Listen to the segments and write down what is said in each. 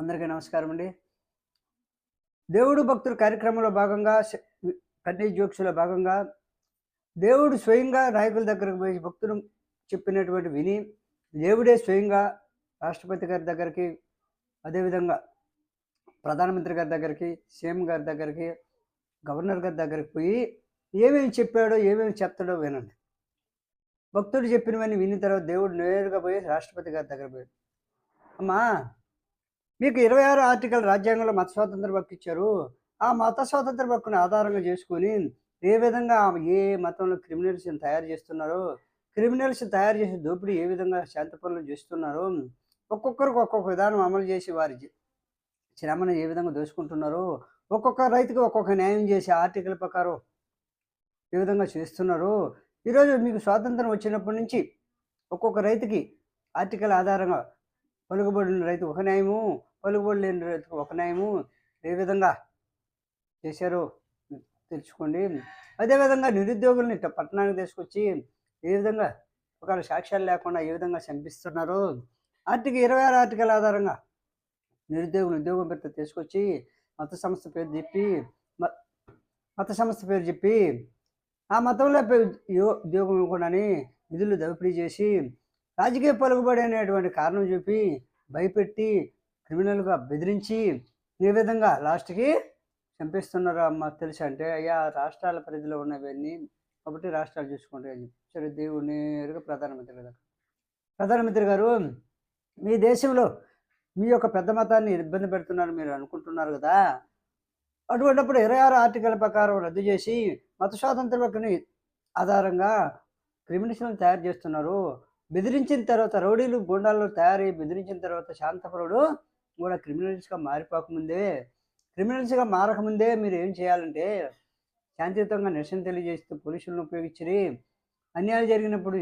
అందరికీ నమస్కారం అండి దేవుడు భక్తుల కార్యక్రమంలో భాగంగా కన్నీ జోక్స్లో భాగంగా దేవుడు స్వయంగా నాయకుల దగ్గరకు పోయి భక్తులు చెప్పినటువంటి విని దేవుడే స్వయంగా రాష్ట్రపతి గారి దగ్గరికి అదేవిధంగా ప్రధానమంత్రి గారి దగ్గరికి సీఎం గారి దగ్గరికి గవర్నర్ గారి దగ్గరికి పోయి ఏమేమి చెప్పాడో ఏమేమి చెప్తాడో వినండి. భక్తుడు చెప్పినవన్నీ విన్న తర్వాత దేవుడు నేరుగా పోయి రాష్ట్రపతి గారి దగ్గర పోయి అమ్మా మీకు ఇరవై ఆరు ఆర్టికల్ రాజ్యాంగంలో మత స్వాతంత్ర హక్కు ఇచ్చారు. ఆ మత స్వాతంత్ర హక్కును ఆధారంగా చేసుకొని ఏ విధంగా ఏ మతంలో క్రిమినల్స్ని తయారు చేస్తున్నారో క్రిమినల్స్ తయారు చేసే దోపిడీ ఏ విధంగా శాంతి పనులు చేస్తున్నారో ఒక్కొక్కరికి ఒక్కొక్క విధానం అమలు చేసి వారి శ్రమను ఏ విధంగా దోచుకుంటున్నారో ఒక్కొక్క రైతుకి ఒక్కొక్క న్యాయం చేసే ఆర్టికల్ ప్రకారం ఏ విధంగా చేస్తున్నారు ఈరోజు మీకు స్వాతంత్రం వచ్చినప్పటి నుంచి ఒక్కొక్క రైతుకి ఆర్టికల్ ఆధారంగా పలుకుబడిన రైతు ఒక న్యాయము పలుకుబడి లేని రైతుకు ఒక న్యాయము ఏ విధంగా చేశారో తెలుసుకోండి. అదేవిధంగా నిరుద్యోగుల్ని పట్టణానికి తీసుకొచ్చి ఏ విధంగా ఒకవేళ సాక్ష్యాలు లేకుండా ఏ విధంగా చంపిస్తున్నారో ఆర్టికల్ ఇరవై ఆరు ఆర్టికల్ ఆధారంగా నిరుద్యోగులు ఉద్యోగం పెడితే తీసుకొచ్చి మత సంస్థ పేరు చెప్పి మ- మత సంస్థ పేరు చెప్పి ఆ మతంలో యో- ఉద్యోగం ఇవ్వకుండాని నిధులు దోపిడీ చేసి రాజకీయ పలుకుబడి అనేటువంటి కారణం చూపి భయపెట్టి క్రిమినల్గా బెదిరించి ఏ విధంగా లాస్ట్కి చంపిస్తున్నారు అమ్మ తెలుసా అంటే అయ్యా రాష్ట్రాల పరిధిలో ఉన్నవన్నీ కాబట్టి రాష్ట్రాలు చూసుకోండి అని చెప్పి. దేవుడు నేరుగా ప్రధానమంత్రి గారు ప్రధానమంత్రి గారు మీ దేశంలో మీ యొక్క పెద్ద మతాన్ని ఇబ్బంది పెడుతున్నారు మీరు అనుకుంటున్నారు కదా? అటువంటిప్పుడు ఇరవై ఆరు ఆర్టికల్ ప్రకారం రద్దు చేసి మత స్వాతంత్ర హక్కుని ఆధారంగా క్రిమినల్స్ని తయారు చేస్తున్నారు. బెదిరించిన తర్వాత రౌడీలు గుండాలు తయారై బెదిరించిన తర్వాత శాంతపురుడు కూడా క్రిమినల్స్గా మారిపోకముందే క్రిమినల్స్గా మారకముందే మీరు ఏం చేయాలంటే శాంతియుతంగా నిరసన తెలియజేస్తూ పోలీసులను ఉపయోగించి అన్యాయం జరిగినప్పుడు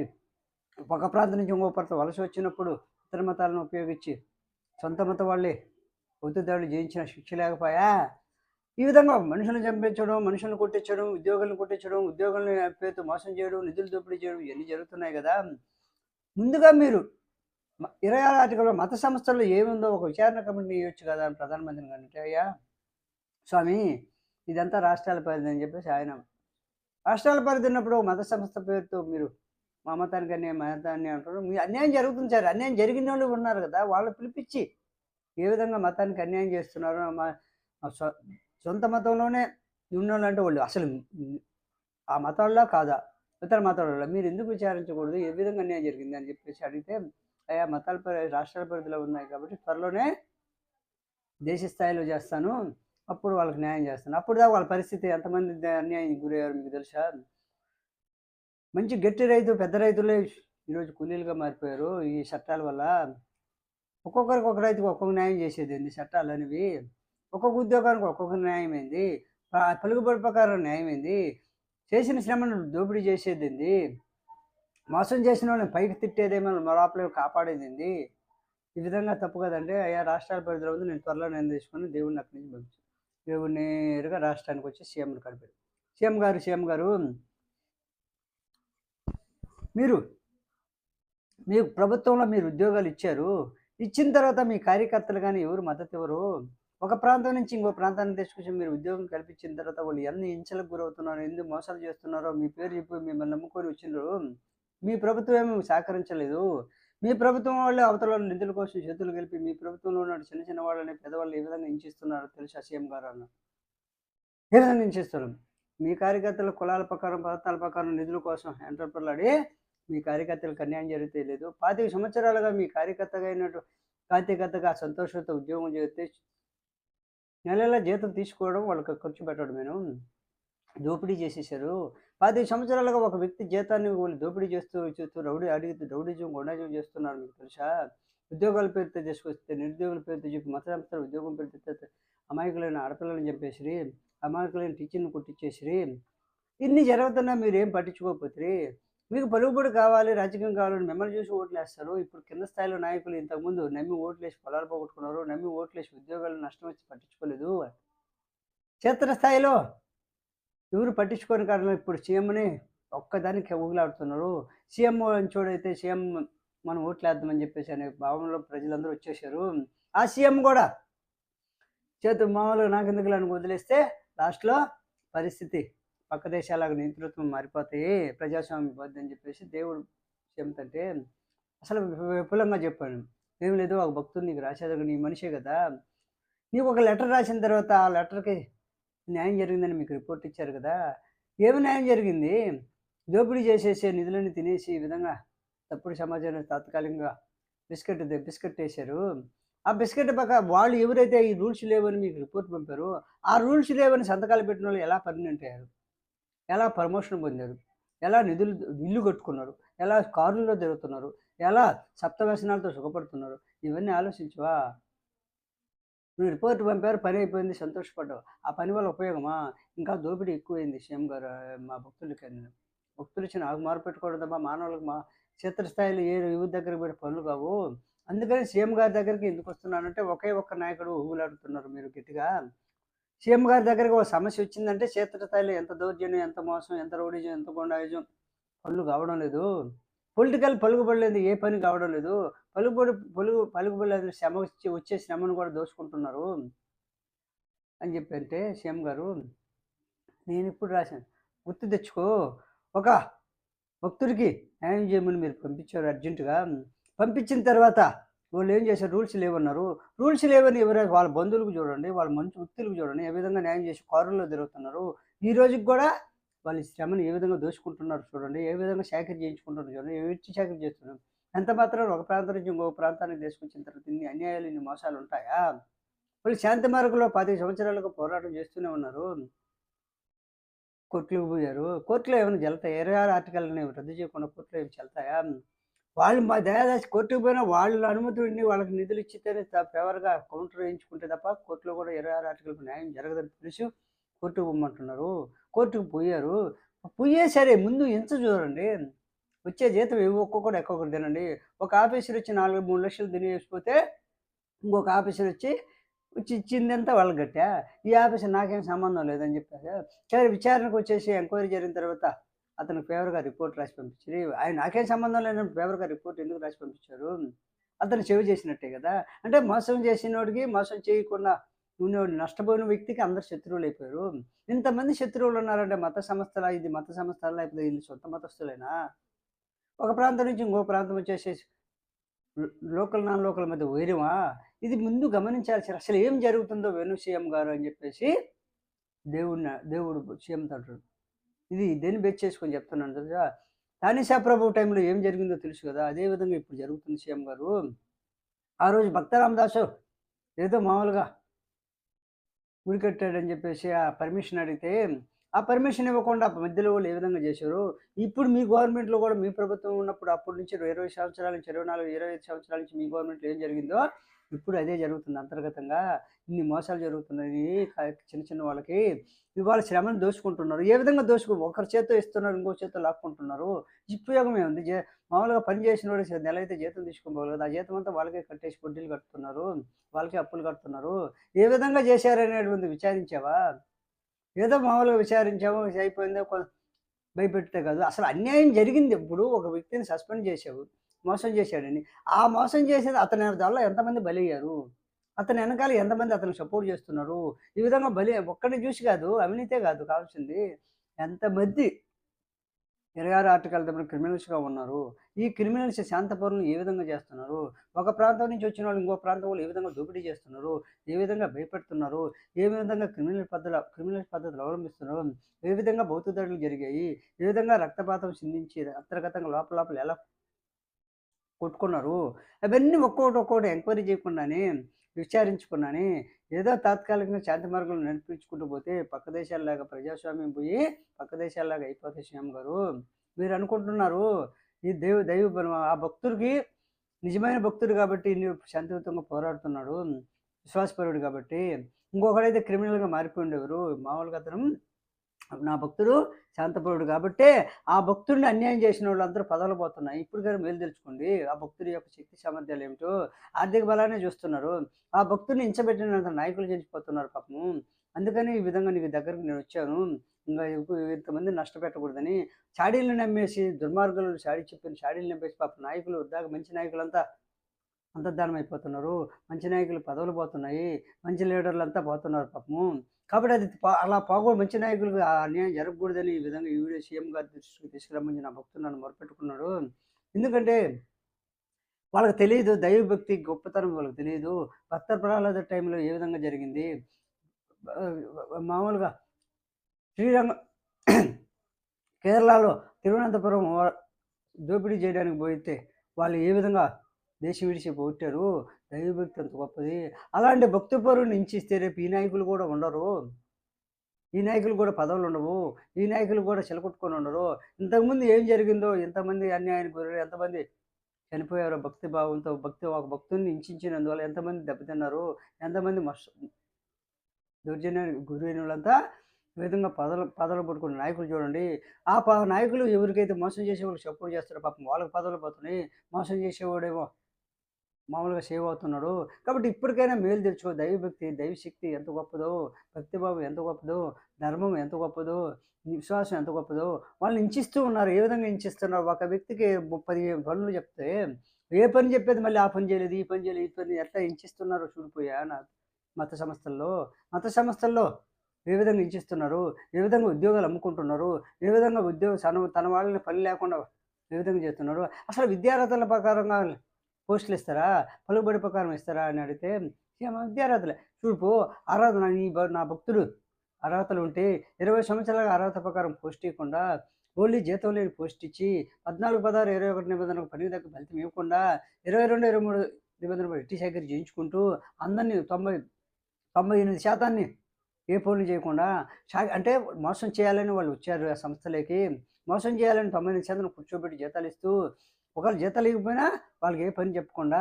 ఒక ప్రాంతం నుంచి ఇంకో ప్రాంతం వలస వచ్చినప్పుడు ఇతర మతాలను ఉపయోగించి సొంత మత వాళ్ళే ఒత్తిదాడులు జయించిన శిక్ష లేకపోయా? ఈ విధంగా మనుషులను చంపించడం మనుషులను కొట్టించడం ఉద్యోగులను కొట్టించడం ఉద్యోగులను పేరుతో మోసం చేయడం నిధులు దోపిడీ చేయడం ఇవన్నీ జరుగుతున్నాయి కదా. ముందుగా మీరు ఇరవై ఆరు ఆర్టికల్లో మత సంస్థల్లో ఏముందో ఒక విచారణ కమిటీ ఇవ్వచ్చు కదా అని ప్రధానమంత్రిని అంటే అయ్యా స్వామి ఇదంతా రాష్ట్రాల పరిధి అని చెప్పేసి ఆయన రాష్ట్రాల పరిధి ఉన్నప్పుడు మత సంస్థ పేరుతో మీరు మా మతానికి అన్యాయం మతాన్ని అంటారు మీ అన్యాయం జరుగుతుంది సార్. అన్యాయం జరిగిన వాళ్ళు ఉన్నారు కదా వాళ్ళు పిలిపించి ఏ విధంగా మతానికి అన్యాయం చేస్తున్నారు? మా సొంత మతంలోనే ఉన్నోళ్ళు అంటే వాళ్ళు అసలు ఆ మతాల్లో కాదా? ఇతర మతాలలో మీరు ఎందుకు విచారించకూడదు? ఏ విధంగా అన్యాయం జరిగింది అని చెప్పేసి అడిగితే అయ్యా మతాల రాష్ట్రాల పరిధిలో ఉన్నాయి కాబట్టి త్వరలోనే దేశ స్థాయిలో చేస్తాను. అప్పుడు వాళ్ళకి న్యాయం చేస్తాను. అప్పుడు దాకా వాళ్ళ పరిస్థితి ఎంతమంది అన్యాయం గురయ్యారు మీకు తెలుసా? మంచి గట్టి రైతు పెద్ద రైతులే ఈరోజు కూలీలుగా మారిపోయారు. ఈ చట్టాల వల్ల ఒక్కొక్కరికి ఒక రైతుకు ఒక్కొక్క న్యాయం చేసేది ఏంది? చట్టాలు అనేవి ఒక్కొక్క ఉద్యోగానికి ఒక్కొక్క న్యాయం ఏంది? పలుకుబడి ప్రకారం న్యాయం ఏంది? చేసిన శ్రమను దోపిడీ చేసేది ఏంది? మోసం చేసిన వాళ్ళని పైకి తిట్టేదేమో లోపల కాపాడేది ఈ విధంగా తప్పు కదంటే అయ్యా రాష్ట్రాల పరిధిలో ఉంది. నేను త్వరలో నేను తీసుకొని దేవుడిని అక్కడి నుంచి పంపించాను దేవుడు నేరుగా రాష్ట్రానికి వచ్చి సీఎంను కడిపాడు సీఎం గారు సీఎం గారు మీరు మీ ప్రభుత్వంలో మీరు ఉద్యోగాలు ఇచ్చారు. ఇచ్చిన తర్వాత మీ కార్యకర్తలు కానీ ఎవరు మద్దతు ఇవ్వరు. ఒక ప్రాంతం నుంచి ఇంకో ప్రాంతాన్ని తీసుకొచ్చి మీరు ఉద్యోగం కల్పించిన తర్వాత వాళ్ళు ఎన్ని హింసలకు గురవుతున్నారో ఎందుకు మోసాలు చేస్తున్నారో మీ పేరు చెప్పి మిమ్మల్ని నమ్ముకొని వచ్చిండ్రు. మీ ప్రభుత్వం ఏమి సహకరించలేదు. మీ ప్రభుత్వం వాళ్ళు అవతల నిధుల కోసం చేతులు కలిపి మీ ప్రభుత్వంలో ఉన్న చిన్న చిన్న వాళ్ళని పెద్దవాళ్ళు ఏ విధంగా హింసిస్తున్నారో తెలుసా సీఎం గారు అన్న? ఏ విధంగా హింసిస్తారు మీ కార్యకర్తల కులాల ప్రకారం పదార్థాల ప్రకారం నిధుల కోసం ఎంటర్ప్రలాడి మీ కార్యకర్తలకు అన్యాయం జరిగితే లేదు. పాతిక సంవత్సరాలుగా మీ కార్యకర్తగా అయినట్టు కార్యకర్తగా సంతోషంతో ఉద్యోగం చేస్తే నెల నెల జీతం తీసుకోవడం వాళ్ళకి ఖర్చు పెట్టడం నేను దోపిడీ చేసేసారు పది సంవత్సరాలుగా ఒక వ్యక్తి జీతాన్ని వాళ్ళు దోపిడీ చేస్తూ చేస్తూ రౌడీ అడిగితే రౌడీజం గుండాజం చేస్తున్నారు మీకు తెలుసా? ఉద్యోగాల పేరుతో తీసుకొస్తే నిరుద్యోగుల పేరుతో చెప్పి మత సంస్థల ఉద్యోగం పేరుతో అమాయకులైన ఆడపిల్లలను చంపేసిరి అమాయకులైన టీచర్ని కొట్టించేసిరి ఇన్ని జరుగుతున్నా మీరు ఏం పట్టించుకోకపోతే మీకు పలుకుబడి కావాలి రాజకీయం కావాలని మిమ్మల్ని చూసి ఓట్లు వేస్తారు ఇప్పుడు కింద స్థాయిలో నాయకులు ఇంతకుముందు నమ్మి ఓట్లేసి పొలాలు పోగొట్టుకున్నారు నమ్మి ఓట్లేసి ఉద్యోగాలు నష్టం వచ్చి పట్టించుకోలేదు. క్షేత్ర స్థాయిలో ఎవరు పట్టించుకోని కారణం ఇప్పుడు సీఎంని ఒక్కదానికి ఊగులాడుతున్నారు. సీఎం చూడైతే సీఎం మనం ఓట్లేద్దామని చెప్పేసి అనే భావనలో ప్రజలందరూ వచ్చేసారు ఆ సీఎం కూడా చేతు మామూలుగా నాకెందుకు అని వదిలేస్తే లాస్ట్లో పరిస్థితి పక్క దేశాలకు నేతృత్వం మారిపోతాయి ప్రజాస్వామ్యం పోద్ది అని చెప్పేసి దేవుడు చెబుతుంటే అసలు విపులంగా చెప్పాను ఏం లేదు ఒక భక్తుడు నీకు రాసేది నీ మనిషే కదా. నీకు ఒక లెటర్ రాసిన తర్వాత ఆ లెటర్కి న్యాయం జరిగిందని మీకు రిపోర్ట్ ఇచ్చారు కదా? ఏమి న్యాయం జరిగింది? దోపిడీ చేసేసే నిధులను తినేసి ఈ విధంగా తప్పుడు సమాచారం తాత్కాలికంగా బిస్కెట్ బిస్కెట్ వేశారు. ఆ బిస్కెట్ పక్క వాళ్ళు ఎవరైతే ఈ రూల్స్ లేవని మీకు రిపోర్ట్ పంపారో ఆ రూల్స్ లేవని సంతకాలు పెట్టిన వాళ్ళు ఎలా పర్మనెంట్ అయ్యారు? ఎలా ప్రమోషన్ పొందారు? ఎలా నిధులు ఇల్లు కట్టుకున్నారు? ఎలా కారుల్లో తిరుగుతున్నారు? ఎలా సప్తవ్యసనాలతో సుఖపడుతున్నారు? ఇవన్నీ ఆలోచించవా? నువ్వు రిపోర్ట్ పంపారు పని అయిపోయింది సంతోషపడ్డావు. ఆ పని వల్ల ఉపయోగమా? ఇంకా దోపిడీ ఎక్కువైంది సీఎం గారు మా భక్తులకి అని. భక్తులు ఇచ్చిన ఆకు మారు పెట్టుకోవడమ్మా మానవులకు మా క్షేత్రస్థాయిలో ఏ యువత దగ్గరికి పోయిన పనులు కావు. అందుకని సీఎం గారి దగ్గరికి ఎందుకు వస్తున్నానంటే ఒకే ఒక్క నాయకుడు ఊగులాడుతున్నారు మీరు గట్టిగా. సీఎం గారి దగ్గరికి ఒక సమస్య వచ్చిందంటే క్షేత్రస్థాయిలో ఎంత దౌర్జన్యం ఎంత మోసం ఎంత రౌడిజం ఎంత గుండాయిజం పనులు కావడం లేదు. పొలిటికల్ పలుకుబడలేదు ఏ పని కావడం లేదు. పలుకుబడి పలుగు పలుకుబడలేదు శ్రమ వచ్చే శ్రమను కూడా దోచుకుంటున్నారు అని చెప్పంటే సీఎం గారు నేను ఇప్పుడు రాశాను. గుర్తు తెచ్చుకో ఒక భక్తుడికి న్యాయం చేయమని మీరు పంపించారు అర్జెంటుగా. పంపించిన తర్వాత వాళ్ళు ఏం చేశారు? రూల్స్ లేవన్నారు. రూల్స్ లేవని ఎవరైనా వాళ్ళ బంధువులకు చూడండి వాళ్ళ మంచి వృత్తులకు చూడండి ఏ విధంగా న్యాయం చేసి కారుల్లో తిరుగుతున్నారు. ఈ రోజుకి కూడా వాళ్ళ శ్రమను ఏ విధంగా దోచుకుంటున్నారు చూడండి ఏ విధంగా సేకరి చేయించుకుంటున్నారు చూడండి ఎచ్చి సేకరి చేస్తున్నారు. ఎంత మాత్రం ఒక ప్రాంతం నుంచి ఇంకో ప్రాంతానికి తీసుకొచ్చిన తర్వాత ఇన్ని అన్యాయాలు ఇన్ని మోసాలు ఉంటాయా? వాళ్ళు శాంతి మార్గంలో పది సంవత్సరాలుగా పోరాటం చేస్తూనే ఉన్నారు. కోర్టులకు పోయారు. కోర్టులో ఏమైనా జల్తాయి ఇరవై ఆరు ఆర్టికల్ని రద్దు చేయకుండా కోర్టులో ఏమి చెల్తాయా వాళ్ళు మా దయాదాసి కోర్టుకు పోయినా వాళ్ళ అనుమతి ఉండి వాళ్ళకి నిధులు ఇచ్చితేనే ఫేవర్గా కౌంటర్ వేయించుకుంటే తప్ప కోర్టులో కూడా ఇరవై ఆరు ఆర్టికల్కి న్యాయం జరగదని తెలుసు కోర్టుకు పోమంటున్నారు కోర్టుకు పోయారు. పోయే సరే ముందు ఎంత చూడండి. వచ్చే జీతం ఒక్కొక్కటి ఒక్కొక్కటి తినండి. ఒక ఆఫీసర్ వచ్చి నాలుగు మూడు లక్షలు తినేసిపోతే ఇంకొక ఆఫీసర్ వచ్చి వచ్చి ఇచ్చిందంతా వాళ్ళు గట్టా ఈ ఆఫీసర్ నాకేం సంబంధం లేదని చెప్పారు సరే విచారణకు వచ్చేసి ఎంక్వైరీ జరిగిన తర్వాత అతను ఫేవర్గా రిపోర్ట్ రాసి పంపించారు. ఆయన నాకేం సంబంధం లేనప్పుడు ఫేవర్గా రిపోర్ట్ ఎందుకు రాసి పంపించారు? అతను చెవి చేసినట్టే కదా. అంటే మోసం చేసినోడికి మోసం చేయకుండా ఉన్నవాడు నష్టపోయిన వ్యక్తికి అందరు శత్రువులు అయిపోయారు. ఇంతమంది శత్రువులు ఉన్నారంటే మత సంస్థల? ఇది మత సంస్థల? లేకపోతే వీళ్ళు సొంత మతస్థులైనా? ఒక ప్రాంతం నుంచి ఇంకో ప్రాంతం వచ్చేసి లోకల్ నాన్ లోకల్ మధ్య వైరమా ఇది ముందు గమనించాల్సి అసలు ఏం జరుగుతుందో వేణు సీఎం గారు అని చెప్పేసి దేవుడిని దేవుడు సీఎం అంటాడు. ఇది దేన్ని బెచ్ చేసుకొని చెప్తున్నాను తెలుసా? తానిషా ప్రభు టైంలో ఏం జరిగిందో తెలుసు కదా? అదే విధంగా ఇప్పుడు జరుగుతుంది సీఎం గారు. ఆ రోజు భక్త రామదాసు ఏదో మామూలుగా గుడి కట్టాడని చెప్పేసి ఆ పర్మిషన్ అడిగితే ఆ పర్మిషన్ ఇవ్వకుండా మధ్యలో వాళ్ళు ఏ విధంగా చేశారు ఇప్పుడు మీ గవర్నమెంట్లో కూడా మీ ప్రభుత్వం ఉన్నప్పుడు అప్పటి నుంచి ఇరవై సంవత్సరాల నుంచి ఇరవై నాలుగు ఇరవై ఐదు సంవత్సరాల నుంచి మీ గవర్నమెంట్లో ఏం జరిగిందో ఇప్పుడు అదే జరుగుతుంది అంతర్గతంగా. ఇన్ని మోసాలు జరుగుతున్నాయి చిన్న చిన్న వాళ్ళకి. ఇవాళ శ్రమను దోచుకుంటున్నారు. ఏ విధంగా దోచుకు ఒకరి చేత్తో ఇస్తున్నారు ఇంకో చేత్తో లాక్కుంటున్నారు? ఉపయోగం ఏముంది జే మామూలుగా పని చేసిన వాడు నెల అయితే జీతం తీసుకోవాలి కదా ఆ జీతం అంతా వాళ్ళకే కట్టేసి వడ్డీలు కడుతున్నారు వాళ్ళకే అప్పులు కడుతున్నారు. ఏ విధంగా చేశారనేటువంటి విచారించావా? ఏదో మామూలుగా విచారించాము అయిపోయిందో కొ- భయపెడితే కాదు. అసలు అన్యాయం జరిగింది ఇప్పుడు ఒక వ్యక్తిని సస్పెండ్ చేసావు మోసం చేశాడని. ఆ మోసం చేసేది అతని వల్ల ఎంతమంది బలయ్యారు? అతని వెనకాల ఎంతమంది అతను సపోర్ట్ చేస్తున్నారు? ఈ విధంగా బలి ఒక్కడిని చూసి కాదు అవినీతే కాదు కావాల్సింది. ఎంతమంది ఇరవై ఆరు ఆర్టికల్ దగ్గర క్రిమినల్స్గా ఉన్నారు. ఈ క్రిమినల్స్ శాంతపరులను ఏ విధంగా చేస్తున్నారు? ఒక ప్రాంతం నుంచి వచ్చిన వాళ్ళు ఇంకో ప్రాంతం వాళ్ళు ఏ విధంగా దోపిడీ చేస్తున్నారు? ఏ విధంగా భయపెడుతున్నారు? ఏ విధంగా క్రిమినల్ పద్ధతులు క్రిమినల్ పద్ధతులు అవలంబిస్తున్నారు? ఏ విధంగా భౌతిక దాడులు జరిగాయి? ఏ విధంగా రక్తపాతం చిందించి అంతర్గతంగా లోపల లోపల ఎలా కొట్టుకున్నారు? అవన్నీ ఒక్కొక్కటి ఒక్కొక్కటి ఎంక్వైరీ చేయకుండానే విచారించుకున్నాను. ఏదో తాత్కాలికంగా శాంతి మార్గంలో నడిపించుకుంటూ పోతే పక్క దేశాల్లాగా ప్రజాస్వామ్యం పోయి పక్క దేశాల్లాగా అయిపోతే శ్యామ్ గారు. మీరు అనుకుంటున్నారు ఈ దేవు దైవ ఆ భక్తుడికి నిజమైన భక్తుడు కాబట్టి ఇన్ని శాంతియుతంగా పోరాడుతున్నాడు విశ్వాసపరుడు కాబట్టి. ఇంకొకడైతే క్రిమినల్గా మారిపోయి ఉండేవారు మామూలుగా అతను నా భక్తుడు శాంతపరుడు కాబట్టే ఆ భక్తుడిని అన్యాయం చేసిన వాళ్ళందరూ పదవులు పోతున్నాయి. ఇప్పుడు గారు మేలు తెలుసుకోండి ఆ భక్తుడి యొక్క శక్తి సామర్థ్యాలు ఏమిటో ఆర్థిక బలాన్ని చూస్తున్నారు. ఆ భక్తుడిని ఇంచబెట్టినంత నాయకులు చచ్చిపోతున్నారు పాపము. అందుకని ఈ విధంగా నీకు దగ్గరకు నేను వచ్చాను. ఇంకా ఇంతమంది నష్టపెట్టకూడదని చాడీలను నమ్మేసి దుర్మార్గులు చాడీ చెప్పిన చాడీలు నమ్మేసి పాప నాయకులు వద్దాక మంచి నాయకులంతా అంతర్ధానం అయిపోతున్నారు మంచి నాయకులు పదవులు పోతున్నాయి. మంచి లీడర్లు అంతా పోతున్నారు పాపము. కాబట్టి అది పా- అలా పోకూడదు మంచి నాయకులు ఆ అన్యాయం జరగకూడదని ఈ విధంగా ఈ వీడియో సీఎం గారి దృష్టికి తీసుకురమ్మని నా భక్తులు నన్ను మొరపెట్టుకున్నాడు ఎందుకంటే వాళ్ళకి తెలియదు దైవభక్తి గొప్పతనం వాళ్ళకి తెలియదు. భక్త ప్రహ్లాద టైంలో ఏ విధంగా జరిగింది? మామూలుగా శ్రీరంగ కేరళలో తిరువనంతపురం దోపిడీ చేయడానికి పోయితే వాళ్ళు ఏ విధంగా దేశం విడిచి పోగొట్టారు దైవభక్తి అంత గొప్పది. అలాంటి భక్తిపరుని ఇస్తే రేపు ఈ నాయకులు కూడా ఉండరు. ఈ నాయకులు కూడా పదవులు ఉండవు. ఈ నాయకులు కూడా చెలకొట్టుకొని ఉండరు. ఇంతకుముందు ఏం జరిగిందో ఎంతమంది అన్యాయానికి గురయ్యారు ఎంతమంది చనిపోయారో భక్తి భావంతో భక్తి ఒక భక్తుని హింసించినందువల్ల ఎంతమంది దెబ్బతిన్నారు ఎంతమంది మస్ దౌర్జన్యానికి గురైన వాళ్ళంతా ఈ విధంగా పదలు పదవులు పట్టుకున్న నాయకులు చూడండి. ఆ నాయకులు ఎవరికైతే మోసం చేసే వాళ్ళకి సపోర్ట్ చేస్తారో పాపం వాళ్ళకి పదవులు పోతున్నాయి. మోసం చేసేవాడేమో మామూలుగా సేవ్ అవుతున్నాడు. కాబట్టి ఇప్పటికైనా మేలు తెచ్చుకో దైవభక్తి దైవశక్తి ఎంత గొప్పదో భక్తిభావం ఎంత గొప్పదో ధర్మం ఎంత గొప్పదో విశ్వాసం ఎంత గొప్పదో వాళ్ళు ఇంచిస్తూ ఉన్నారు. ఏ విధంగా ఇంచిస్తున్నారు? ఒక వ్యక్తికి పది పనులు చెప్తే ఏ పని చెప్పేది మళ్ళీ ఆ పని చేయలేదు ఈ పని చేయలేదు ఈ పని ఎట్లా ఇంచిస్తున్నారో చూడిపోయా నా మత సంస్థల్లో. మత సంస్థల్లో ఏ విధంగా ఇంచిస్తున్నారు? ఏ విధంగా ఉద్యోగాలు అమ్ముకుంటున్నారు? ఏ విధంగా ఉద్యోగ తన తన వాళ్ళని పని లేకుండా ఏ విధంగా చేస్తున్నారు? అసలు విద్యార్హతల ప్రకారంగా పోస్టులు ఇస్తారా? పలుకుబడి ప్రకారం ఇస్తారా? అని అడిగితే "ఏం విద్యార్హతలే చూడు ఆరాధన నీ నా భక్తుడు అర్హతలు ఉంటే ఇరవై సంవత్సరాలుగా అర్హత ప్రకారం పోస్ట్ ఇవ్వకుండా ఓన్లీ జీతం లేని పోస్ట్ ఇచ్చి పద్నాలుగు పదహారు ఇరవై ఒకటి నిబంధన పని దగ్గర ఫలితం ఇవ్వకుండా ఇరవై రెండు ఇరవై మూడు నిబంధనలు ఎట్టి సేకరి చేయించుకుంటూ అందరినీ తొంభై తొంభై ఎనిమిది శాతాన్ని ఏ పనులు చేయకుండా షా- అంటే మోసం చేయాలని వాళ్ళు వచ్చారు ఆ సంస్థలకి. మోసం చేయాలని తొంభై ఎనిమిది శాతం కూర్చోబెట్టి జీతాలు ఇస్తూ ఒకవేళ జీతాలు ఇవ్వకపోయినా వాళ్ళకి ఏ పని చెప్పకుండా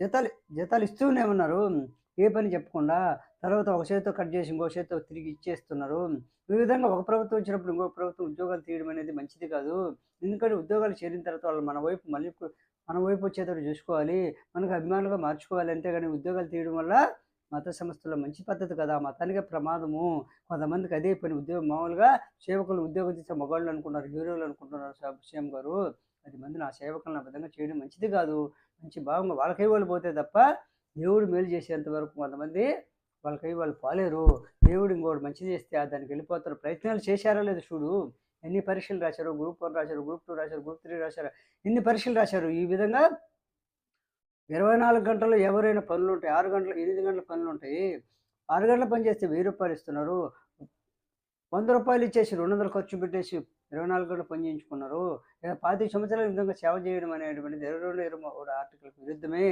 జీతాలు జీతాలు ఇస్తూనే ఉన్నారు. ఏ పని చెప్పకుండా తర్వాత ఒక చేతితో కట్ చేసి ఇంకో చేతితో తిరిగి ఇచ్చేస్తున్నారు. ఈ విధంగా ఒక ప్రభుత్వం వచ్చినప్పుడు ఇంకో ప్రభుత్వం ఉద్యోగాలు తీయడం అనేది మంచిది కాదు. ఎందుకంటే ఉద్యోగాలు చేరిన తర్వాత వాళ్ళు మన వైపు మళ్ళీ మన వైపు వచ్చేటట్టు చూసుకోవాలి. మనకు అభిమానులుగా మార్చుకోవాలి అంతేగాని ఉద్యోగాలు తీయడం వల్ల మత సంస్థలో మంచి పద్ధతి కదా. మతానికే ప్రమాదము. కొంతమందికి అదే పని ఉద్యోగం మామూలుగా సేవకులు ఉద్యోగం చేసే మగవాళ్ళు అనుకుంటున్నారు హీరోలు అనుకుంటున్నారు సీఎం గారు. పది మంది నా సేవకులను ఆ విధంగా చేయడం మంచిది కాదు. మంచి భావంగా వాళ్ళకై వాళ్ళు పోతే తప్ప దేవుడు మేలు చేసేంత వరకు కొంతమంది వాళ్ళకై వాళ్ళు పోలేరు. దేవుడు ఇంకోటి మంచి చేస్తే దానికి వెళ్ళిపోతారు. ప్రయత్నాలు చేశారో లేదు చూడు. ఎన్ని పరీక్షలు రాశారు గ్రూప్ వన్ రాశారు గ్రూప్ టూ రాశారు గ్రూప్ త్రీ రాశారు ఎన్ని పరీక్షలు రాశారు? ఈ విధంగా ఇరవై నాలుగు గంటలు ఎవరైనా పనులు ఉంటాయి. ఆరు గంటలు ఎనిమిది గంటల పనులు ఉంటాయి. ఆరు గంటల పని చేస్తే వెయ్యి రూపాయలు ఇస్తున్నారు. వంద రూపాయలు ఇచ్చేసి రెండు వందలు ఖర్చు పెట్టేసి ఇరవై నాలుగు గంటలు పని చేయించుకున్నారు. ఇక పాతి సంవత్సరాల విధంగా సేవ చేయడం అనేటువంటిది ఇరవై రెండు ఇరవై మూడు ఆర్టికల్కి విరుద్ధమే.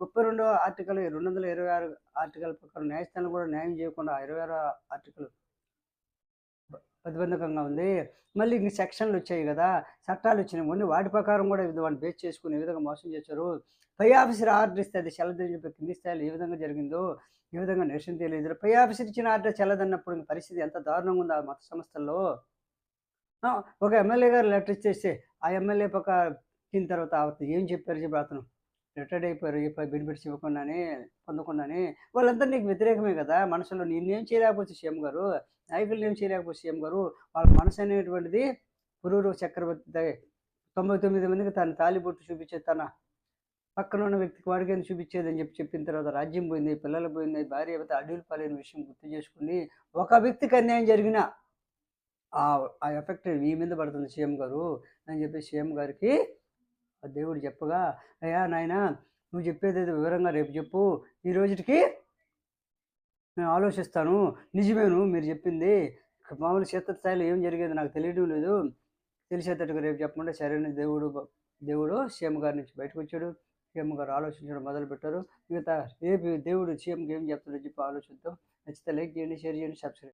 ముప్పై రెండో ఆర్టికల్ రెండు వందల ఇరవై ఆరు ఆర్టికల్ ప్రకారం న్యాయస్థానం కూడా న్యాయం చేయకుండా ఇరవై ఆరు ఆర్టికల్ ప్రతిబంధకంగా ఉంది. మళ్ళీ ఇంక సెక్షన్లు వచ్చాయి కదా చట్టాలు వచ్చినాయి. కొన్ని వాటి ప్రకారం కూడా వాళ్ళు బేస్ చేసుకుని ఏ విధంగా మోసం చేశారు. పై ఆఫీసర్ ఆర్డర్ ఇస్తే అది చెల్లదని చెప్పి కింది స్థాయిలో ఏ విధంగా జరిగిందో ఏ విధంగా నిరసన తెలియదు. పై ఆఫీసర్ ఇచ్చిన ఆర్డర్ చెల్లదన్నప్పుడు పరిస్థితి ఎంత దారుణంగా ఉందో ఆ మత సంస్థల్లో. ఒక ఎమ్మెల్యే గారు లెటర్ ఇచ్చేస్తే ఆ ఎమ్మెల్యే పక్క తిన్న తర్వాత అవతను ఏం చెప్పారు చెప్పి అతను? రిటైర్డ్ అయిపోయారు ఈ బెనిఫిట్స్ ఇవ్వకుండానే పొందకుండానే. వాళ్ళంతా నీకు వ్యతిరేకమే కదా? మనసులో నేనేం చేయలేకపోతే సీఎం గారు నాయకులు ఏం చేయలేకపోతే సీఎం గారు వాళ్ళ మనసు అనేటువంటిది పురూరు చక్రవర్తి తొంభై తొమ్మిది మందికి తన తాలిబొట్టు చూపించే తన పక్కన ఉన్న వ్యక్తికి వాడికి ఎందుకు చూపించేది అని చెప్పి చెప్పిన తర్వాత రాజ్యం పోయింది పిల్లలు పోయింది భార్య అయితే అడవులు పాలైన విషయం గుర్తు చేసుకుని ఒక వ్యక్తికి అన్యాయం జరిగిన ఆ ఆ ఎఫెక్ట్ మీ మీద పడుతుంది సీఎం గారు అని చెప్పి సీఎం గారికి ఆ దేవుడు చెప్పగా అయ్యా నాయన నువ్వు చెప్పేది వివరంగా రేపు చెప్పు. ఈ రోజుకి నేను ఆలోచిస్తాను. నిజమేను మీరు చెప్పింది. మామూలు క్షేత్రస్థాయిలో ఏం జరిగేది నాకు తెలియడం లేదు. తెలిసేటట్టుగా రేపు చెప్పమంటే సరైన దేవుడు దేవుడు సీఎం గారి నుంచి బయటకు వచ్చాడు. సీఎం గారు ఆలోచించడం మొదలుపెట్టారు. మిగతా రేపు దేవుడు సీఎంకి ఏం చెప్తాడో చెప్పి ఆలోచిద్దాం. నచ్చితే లైక్ చేయండి షేర్ చేయండి సబ్స్క్రైబ్